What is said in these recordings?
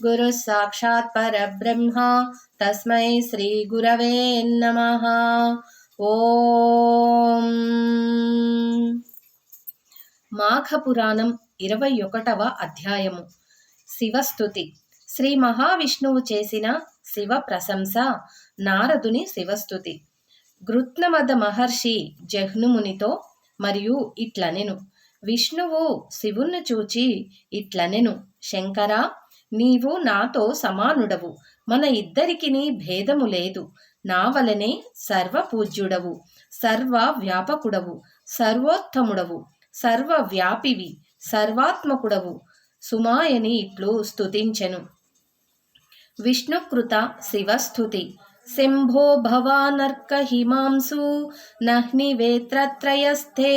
गुरुः साक्षात् परब्रह्म तस्मै श्रीगुरवे नमः ఓం మాఘపురాణం ఇరవై ఒకటవ అధ్యాయము శివస్థుతి శ్రీ మహావిష్ణువు చేసిన శివ ప్రశంస నారదుని శివస్థుతి గృత్నమద మహర్షి జహ్నుమునితో మరియు ఇట్లనెను విష్ణువు శివుణ్ణి చూచి ఇట్లనెను శంకరా నీవు నాతో సమానుడవు. మన ఇద్దరికిని భేదము లేదు. నా వలనే సర్వపూజ్యుడవు. సర్వ వ్యాపకుడవు సర్వోత్తముడవు. సర్వ వ్యాపివి సర్వాత్మకుడవు. సుమాయని ఇట్లు స్తుతించెను. విష్ణుకృత శివస్థుతి. सिंभो भवानर्कहिमांसु नह्निवेत्रत्रयस्थे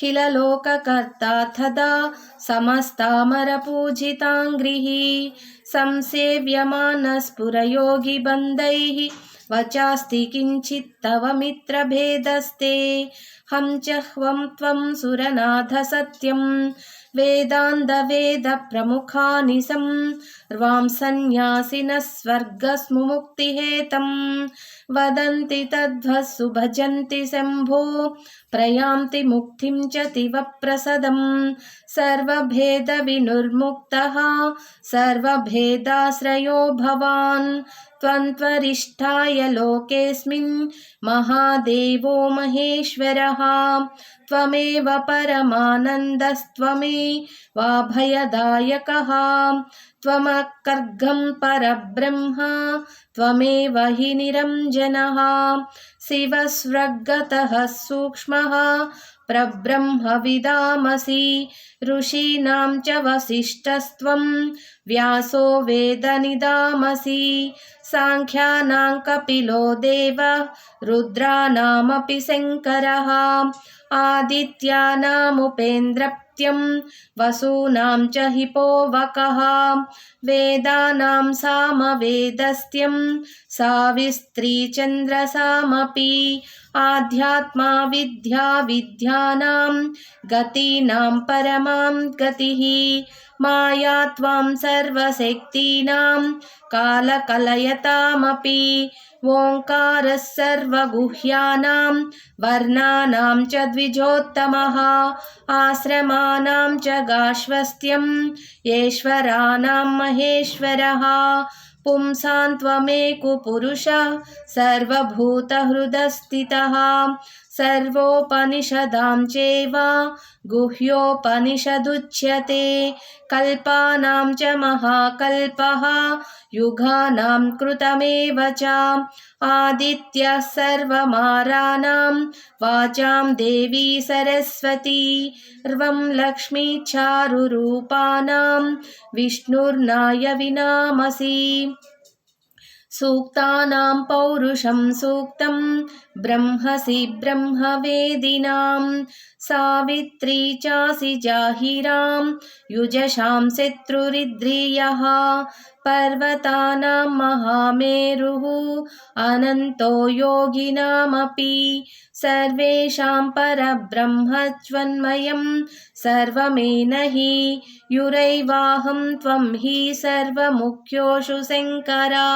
किल लोककर्ताथदा समस्तामरपूजिताङ्घ्रिः संसेव्यमानस्फुरयोगिबन्धैः वचास्ति किञ्चित् किञ्चित्तव मित्रभेदस्ते हं च ह्वं त्वं सुरनाथ सत्यं वेदान्तवेदप्रमुखानि संर्वां सन्न्यासिनः स्वर्गस्मुमुक्तिहेतं वदन्ति तद्वस्सु भजन्ति शम्भो प्रयान्ति मुक्तिं च तिवप्रसदं सर्वभेदविनुर्मुक्तः सर्वभेदाश्रयो भवान् त्वन्त्वरिष्ठाय लोकेऽस्मिन् महादेवो महेश्वरः त्वमेव परमानन्दस्त्वमेवाभयदायकः त्वमकर्गं परब्रह्म त्वमेव हि निरञ्जनः शिवस्वगतः सूक्ष्मः प्रब्रह्मविदामसि ऋषीणां च वसिष्ठस्त्वं व्यासो वेदनिदामसि साङ्ख्यानां कपिलो देव रुद्राणामपि शङ्करः। आदित्यानामुपेन्द्रप्त्यं वसूनां च हिपोवकः। वेदानां सामवेदस्त्यं साविस्त्री चन्द्रसामपि आध्यात्मा विद्या विद्यानां गतीनां परमां गतिः माया त्वां सर्वशक्तीनां कालकलयतामपि ओङ्कारः सर्वगुह्यानां वर्णानां च द्विजोत्तमः आश्रमानां च गाश्वस्त्यं येश्वराणां महेश्वरः पुंसां त्वमेकुपुरुष सर्वभूतहृदस्थितः सर्वोपनिषदां चैव गुह्योपनिषदुच्यते। कल्पानां च महाकल्पः युगानां कृतमेव च। आदित्यः सर्वमाराणां वाचां देवी सरस्वती। सर्वं लक्ष्मीचारुरूपाणां विष्णुर्नाय विनामसि सूक्तानां पौरुषं सूक्तं ब्रह्मसि ब्रह्मवेदिनां सावित्री चासि जाहिरां युजशां शत्रुरिद्रियः पर्वतानां महामेरुः अनन्तो योगिनामपि सर्वेषां परब्रह्मच्वन्मयं सर्वमेन हि युरैवाहं त्वं हि सर्वमुख्योषु शङ्करा।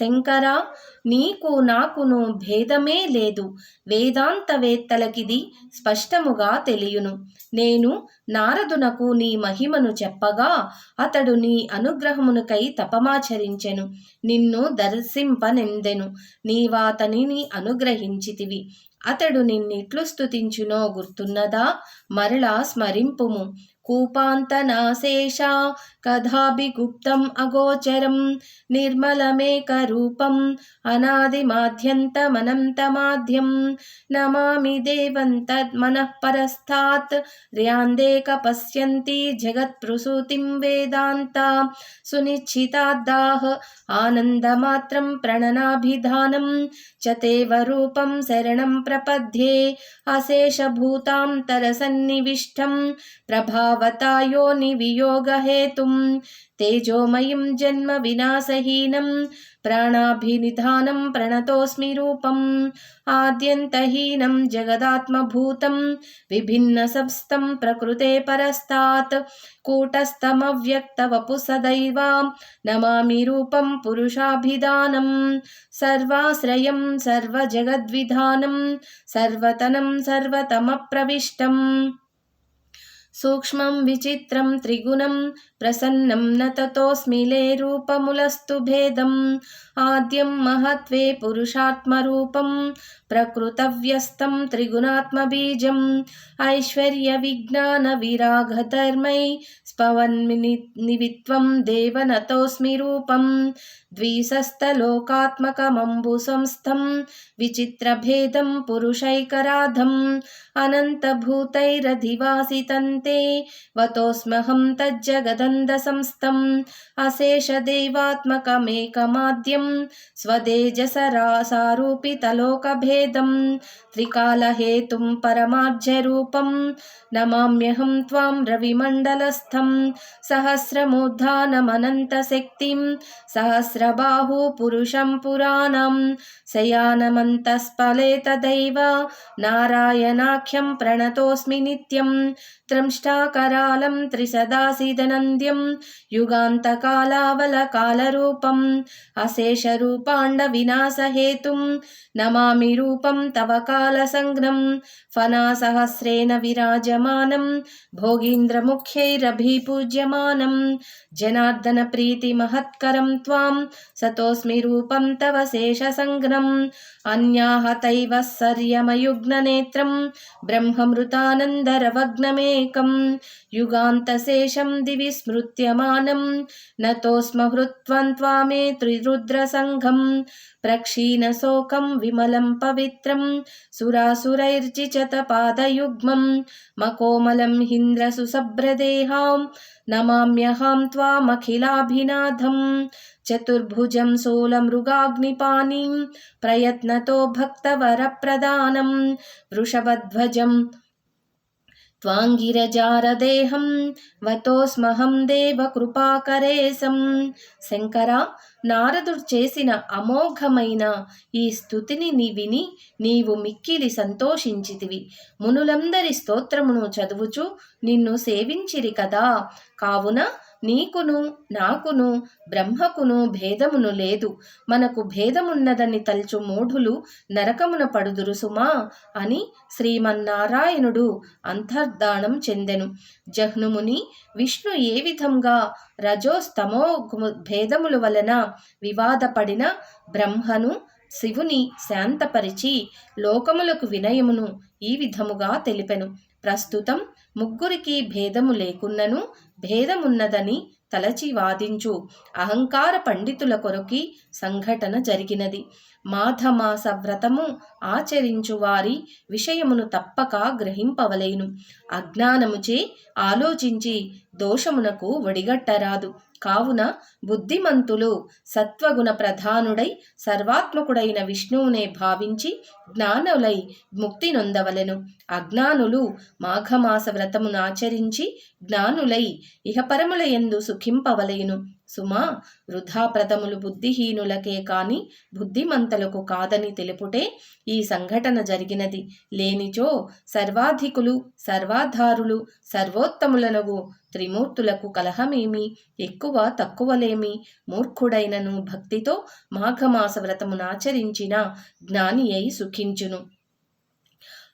శంకరా నీకు నాకును భేదమే లేదు. వేదాంతవేత్తలకిది స్పష్టముగా తెలియును. నేను నారదునకు నీ మహిమను చెప్పగా అతడు నీ అనుగ్రహమునకై తపమాచరించెను. నిన్ను దర్శింపనెందెను. నీవాతనిని అనుగ్రహించితివి. అతడు నిన్నిట్లు స్తుతించునో గుర్తున్నదా? మరలా స్మరింపుము. कूपान्तनाशेषा कदाभिगुप्तम् अगोचरं निर्मलमेकरूपम् अनादिमाद्यन्तमनन्तमाद्यं नमामि देवं तन्मनः परस्तात् र्यान्देक पश्यन्ति जगत्प्रसूतिं वेदान्ता सुनिश्चिताद्दाः आनन्दमात्रं प्रणनाभिधानं च तेव रूपं शरणं प्रपद्ये अशेषभूतान्तरसन्निविष्टं प्रभावता योनिवियोगहेतुं तेजोमयं जन्म विनाशहीनं प्राणाभिनिधानं प्रणतोऽस्मि रूपम् आद्यन्तहीनं जगदात्मभूतं विभिन्नसंस्थं प्रकृते परस्तात् कूटस्थमव्यक्तवपुः नमामि रूपं पुरुषाभिधानं सर्वाश्रयं सर्वजगद्विधानं सर्वतनं सर्वतमप्रविष्टम् సూక్ష్మం విచిత్రం త్రిగుణం ప్రసన్నం నతతోస్మిలే రూపములస్తు భేదం. ఆద్యం మహత్వే పురుషాత్మరూపం ప్రకృతవ్యస్తం త్రిగుణాత్మబీజం. ఐశ్వర్య విజ్ఞాన విరాగధర్మై స్పవన్మిని నివిత్వం దేవనతోస్మి రూపం. ద్విసస్తలోకాత్మకమంబు సంస్థం విచిత్రభేదం పురుషైకరాధం. అనంతభూతైరధివాసితం अनन्तभूतैरधिवासितन्ते वतोऽस्म्यहं तज्जगदन्दसंस्थम् अशेषदेवात्मकमेकमाद्यं स्वदेजसरासारूपितलोकभेदं त्रिकालहेतुं परमार्जरूपं नमाम्यहं त्वां रविमण्डलस्थं सहस्रमूर्धानमनन्तशक्तिं सहस्रबाहु पुरुषं पुराणं शयानमन्तस्फले तदैव नारायणाख्यं प्रणतोऽस्मि नित्यं त्रंष्टाकरालं त्रिसदासिदनन्द्यं युगान्तकालावलकालरूपम् अशेषरूपाण्डविनाशहेतुं नमामि रूपं तव कालसङ्ग्नं फनासहस्रेण विराजमानं भोगीन्द्रमुख्यैरभिपूज्यमानं जनार्दनप्रीतिमहत्करं त्वां सतोऽस्मि रूपं तव शेषसङ्ग्नम् अन्याहतैव सर्यमयुग्ननेत्रं ब्रह्ममृतानन्दरवग्नमेकं युगान्तशेषं दिवि स्मृत्यमानं नतोऽस्महृत्वं त्वामे त्रिरुद्रसङ्घं प्रक्षीणशोकं विमलं पवित्रं सुरासुरैर्जिचतपादयुग्मं मकोमलं हिन्द्रसुसभ्रदेहां नमाम्यहं त्वामखिलाभिनाथं चतुर्भुजं सोलमृगाग्निपानीं प्रयत्नतो भक्तवरप्रदानं वृषभध्वजं త్వాంగిరజారదేహం వతోస్మహం దేవ కృపాకరేసం శంకర నారదుడు చేసిన అమోఘమైన ఈ స్థుతిని నీ విని నీవు మిక్కిలి సంతోషించితివి. మునులందరి స్తోత్రమును చదువుచు నిన్ను సేవించిరి కదా. కావున నీకును నాకును బ్రహ్మకును భేదమును లేదు. మనకు భేదమున్నదని తలుచు మూఢులు నరకమున పడుదురు సుమా అని శ్రీమన్నారాయణుడు అంతర్ధానం చెందెను. జహ్నుముని విష్ణు ఏ విధంగా రజోస్తమో భేదముల వలన వివాదపడిన బ్రహ్మను శివుని శాంతపరిచి లోకములకు వినయమును ఈ విధముగా తెలిపెను. ప్రస్తుతం ముగ్గురికి భేదము లేకున్నను భేదమున్నదని తలచి వాదించు. అహంకార పండితుల కొరకి సంఘటన జరిగినది. మాఘమాస వ్రతము ఆచరించు వారి విషయమును తప్పక గ్రహింపవలేను. అజ్ఞానముచే ఆలోచించి దోషమునకు ఒడిగట్టరాదు కావున బుద్ధిమంతులు సత్వగుణ ప్రధానుడై సర్వాత్మకుడైన విష్ణువునే భావించి జ్ఞానులై ముక్తి నొందవలెను. అజ్ఞానులు మాఘమాస వ్రతమును ఆచరించి జ్ఞానులై ఇహపరముల ఎందు సుఖింపవలెను. సుమా వృధాప్రతములు బుద్ధిహీనులకే కాని బుద్ధిమంతలకు కాదని తెలుపుటే ఈ సంఘటన జరిగినది. లేనిచో సర్వాధికులు సర్వాధారులు సర్వోత్తములనగు త్రిమూర్తులకు కలహమేమి? ఎక్కువ తక్కువలేమి? మూర్ఖుడైనను భక్తితో మాఘమాస వ్రతమునాచరించిన జ్ఞాని అయి సుఖించును.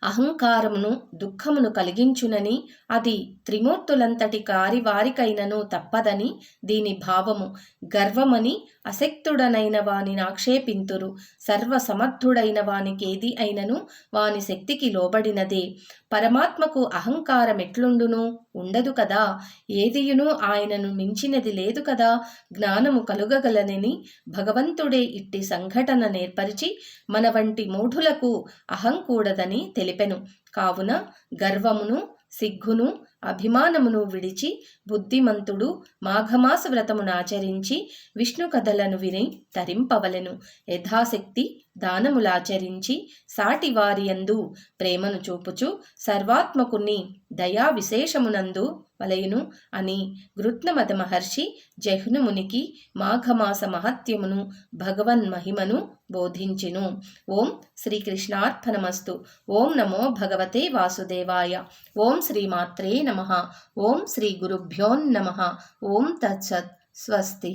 అహంకారమును దుఃఖమును కలిగించునని అది త్రిమూర్తులంతటి కారి వారికైనను తప్పదని దీని భావము. గర్వమని అశక్తుడనైన వాని ఆక్షేపింతురు. సర్వసమర్థుడైన వానికేది అయినను వాని శక్తికి లోబడినదే. పరమాత్మకు అహంకారం ఎట్లుండును? ఉండదు కదా. ఏదియును ఆయనను మించినది లేదు కదా. జ్ఞానము కలుగగలనని భగవంతుడే ఇట్టి సంఘటన నేర్పరిచి మన వంటి మూఢులకు అహంకూడదని తెలియ తెలిపెను. కావున గర్వమును సిగ్గును అభిమానమును విడిచి బుద్ధిమంతుడు మాఘమాస వ్రతమును ఆచరించి విష్ణు కథలను విని తరింపవలెను. యథాశక్తి దానములాచరించి సాటివారియందు ప్రేమను చూపుచు సర్వాత్మకుని దయా విశేషమునందు వలయును అని గృత్నమత మహర్షి జహ్నుమునికి మాఘమాస మహత్యమును భగవన్ మహిమను బోధించెను. ఓం శ్రీకృష్ణార్పణమస్తు. ఓం నమో భగవతే వాసుదేవాయ. ఓం శ్రీమాత్రే నమ. ఓం శ్రీ గురుభ్యోన్నమ ఓం తత్సత్ స్వస్తి.